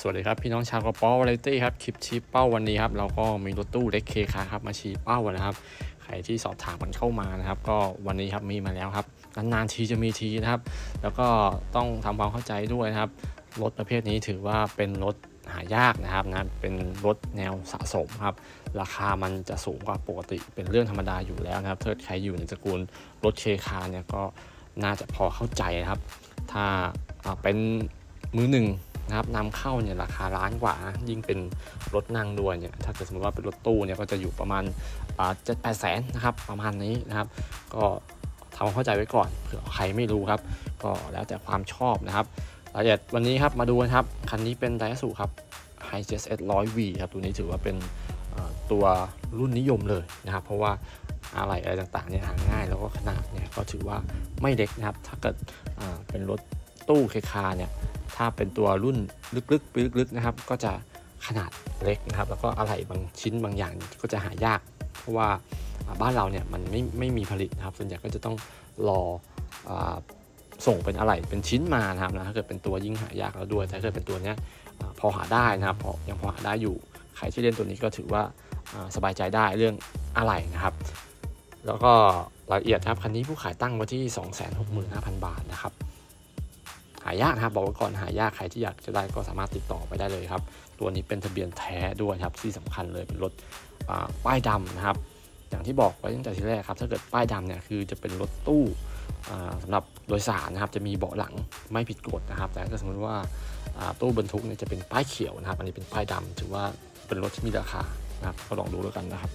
สวัสดีครับ พี่น้องชาวกระป๋อวาไรตี้ครับ คลิปชี้เป้าวันนี้ครับ เราก็มีรถตู้เล็กเคคาครับ มาชี้เป้านะครับ ใครที่สอบถามกันเข้ามานะครับ ก็วันนี้ครับมีมาแล้วครับ นานๆทีจะมีทีนะครับ แล้วก็ต้องทำความเข้าใจด้วยนะครับ รถประเภทนี้ถือว่าเป็นรถหายากนะครับนะเป็นรถแนวสะสมครับ ราคามันจะสูงกว่าปกติ เป็นเรื่องธรรมดาอยู่แล้วนะครับถ้าใครอยู่ในตระกูลรถเคคาเนี่ยก็น่าจะพอเข้าใจนะครับ ถ้าเป็นมือหนึ่ง นะครับนำเข้าเนี่ยราคาล้านกว่า ยิ่งเป็นรถนั่งด้วยเนี่ยถ้าเกิดสมมติว่าเป็นรถตู้เนี่ยก็จะอยู่ประมาณเจ็ดแปดแสนนะครับประมาณนี้นะครับ ก็ทำความเข้าใจไว้ก่อนเผื่อใครไม่รู้ครับ ก็แล้วแต่ความชอบนะครับรายละเอียดวันนี้ครับมาดูนะครับ คันนี้เป็นไดซูครับ h i g s S 100 V ครับตัวนี้ถือว่าเป็นตัวรุ่นนิยมเลยนะครับ เพราะว่าอะไรอะไรต่างๆเนี่ยหาง่ายแล้วก็ขนาดเนี่ยก็ถือว่าไม่เล็กนะครับ ถ้าเกิดเป็นรถตู้เคคาเนี่ย ถ้าเป็นตัวรุ่นลึกๆลึกๆนะครับ ก็จะขนาดเล็กนะครับ แล้วก็อะไรบางชิ้นบางอย่างก็จะหายาก เพราะว่าบ้านเราเนี่ยมันไม่ไม่มีผลิตนะครับ ส่วนใหญ่ก็จะต้องรออส่งเป็นอะไรเป็นชิ้นมานะครับนะถ้าเกิดเป็นตัวยิ่งหายากแล้วด้วยแต่ถ้าเกิดเป็นตัวเนี้ยพอหาได้นะครับพอยังพอหาได้อยู่ใครที่เล่นตัวนี้ก็ถือว่าสบายใจได้เรื่องอะไรนะครับ แล้วก็รายละเอียดครับคันนี้ผู้ขายตั้งไว้ที่ 265,000 บาทนะครับายากนะครับบอกไว้ก่อนหายากใครที่อยากจะได้ก็สามารถติดต่อไปได้เลยครับ ตัวนี้เป็นทะเบียนแท้ด้วยครับที่สำคัญเลยเป็นรถป้ายดำนะครับ อย่างที่บอกไว้ตั้งแต่ทีแรกครับ ถ้าเกิดป้ายดำเนี่ยคือจะเป็นรถตู้อ่าสำหรับโดยสารนะครับจะมีเบาะหลังไม่ผิดกฎนะครับ แต่ถ้าสมมติว่าตู้บรรทุกเนี่ยจะเป็นป้ายเขียวนะครับ อันนี้เป็นป้ายดำถือว่าเป็นรถที่มีราคานะครับก็ลองดูแล้วกันนะครับ